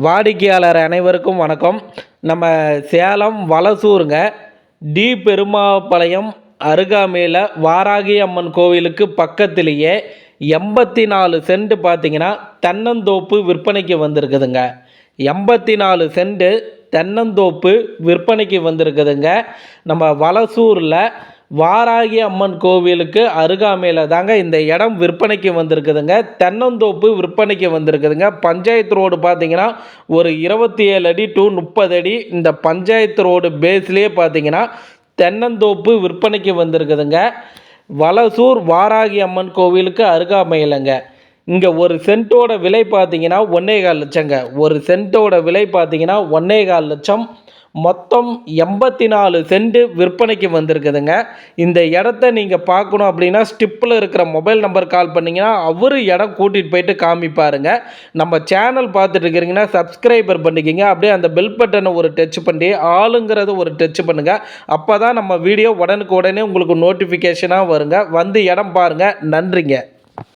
வாடிக்கையாளர் அனைவருக்கும் வணக்கம். நம்ம சேலம் வலசூருங்க. டி. பெருமாபாளையம் அருகாமையில் வாராகி அம்மன் கோவிலுக்கு பக்கத்திலேயே எண்பத்தி நாலு சென்ட் பார்த்தீங்கன்னா தென்னந்தோப்பு விற்பனைக்கு வந்திருக்குதுங்க. எண்பத்தி நாலு சென்ட் தென்னந்தோப்பு விற்பனைக்கு வந்திருக்குதுங்க. நம்ம வலசூரில் வாராகி அம்மன் கோவிலுக்கு அருகாமையில் தாங்க இந்த இடம் விற்பனைக்கு வந்திருக்குதுங்க. தென்னந்தோப்பு விற்பனைக்கு வந்திருக்குதுங்க. பஞ்சாயத்து ரோடு பார்த்தீங்கன்னா ஒரு இருபத்தி ஏழு அடி டு முப்பது அடி. இந்த பஞ்சாயத்து ரோடு பேஸ்லேயே பார்த்தீங்கன்னா தென்னந்தோப்பு விற்பனைக்கு வந்திருக்குதுங்க. வலசூர் வாராகி அம்மன் கோவிலுக்கு அருகாமையிலங்க. இங்கே ஒரு சென்ட்டோட விலை பார்த்தீங்கன்னா ஒன்னே கால் லட்சங்க. ஒரு சென்ட்டோட விலை பார்த்தீங்கன்னா ஒன்னே கால் லட்சம். மொத்தம் எண்பத்தி நாலு சென்ட் விற்பனைக்கு வந்திருக்குதுங்க. இந்த இடத்த நீங்கள் பார்க்கணும் அப்படின்னா ஸ்டிப்பில் இருக்கிற மொபைல் நம்பர் கால் பண்ணிங்கன்னா அவர் இடம் கூட்டிகிட்டு போயிட்டு காமிப்பாருங்க. நம்ம சேனல் பார்த்துட்டு இருக்கிறீங்கன்னா சப்ஸ்கிரைபர் பண்ணிக்கிங்க. அப்படியே அந்த பெல் பட்டனை ஒரு டச் பண்ணி ஆளுங்கிறத ஒரு டச் பண்ணுங்கள் அப்போ தான் நம்ம வீடியோ உடனுக்கு உடனே உங்களுக்கு நோட்டிஃபிகேஷனாக வருங்க. வந்து இடம் பாருங்கள் நன்றிங்க.